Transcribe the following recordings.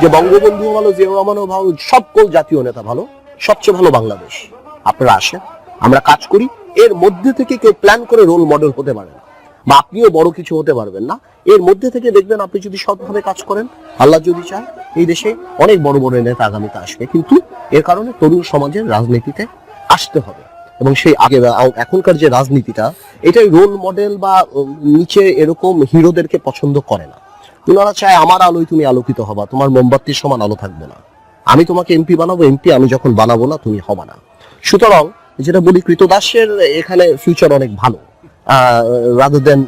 যে বঙ্গবন্ধু ভালো জিয়াউর রহমানও ভালো সকল জাতীয় নেতা ভালো, সবচেয়ে ভালো বাংলাদেশ। আপনারা আসেন, আমরা কাজ করি, এর মধ্যে থেকে কেউ প্ল্যান করে রোল মডেল হতে পারে না, বা আপনিও বড় কিছু হতে পারবেন না। এর মধ্যে থেকে দেখবেন আপনি যদি সৎভাবে কাজ করেন, আল্লাহ যদি চায়, এই দেশে অনেক বড় বড় নেতা আগামীতে আসবে। কিন্তু এর কারণে তরুণ সমাজের রাজনীতিতে আসতে হবে। এবং সেই আগে এখনকার যে রাজনীতিটা, এটাই রোল মডেল বা নিচে এরকম হিরোদেরকে পছন্দ করে না। ওনারা চায় আমার আলোয় তুমি আলোকিত হবা তোমার মোমবাতির সমান আলো থাকবে না। আমি তোমাকে এমপি বানাবো এমপি আমি যখন বানাবো না তুমি হবা না। সুতরাং যেটা বলি কৃতদাসের এখানে ফিউচার অনেক ভালো। রাদার দেন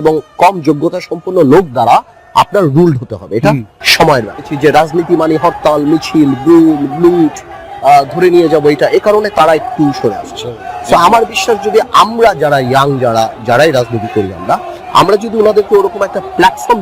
এবং কম যোগ্যতা সম্পন্ন লোক দ্বারা আপনার রুলড হতে হবে। এটা। সময়ের ব্যাপার। যে রাজনীতি মানে হরতাল মিছিল গুম লুট ধরে নিয়ে যাব এটা এ কারণে তারা একটু সরে আসছে। তো আমার বিশ্বাস যদি আমরা যারা ইয়াং যারা যারাই রাজনীতি করি আমরা আমরা যদি ওনাদেরকে ওরকম একটা প্ল্যাটফর্ম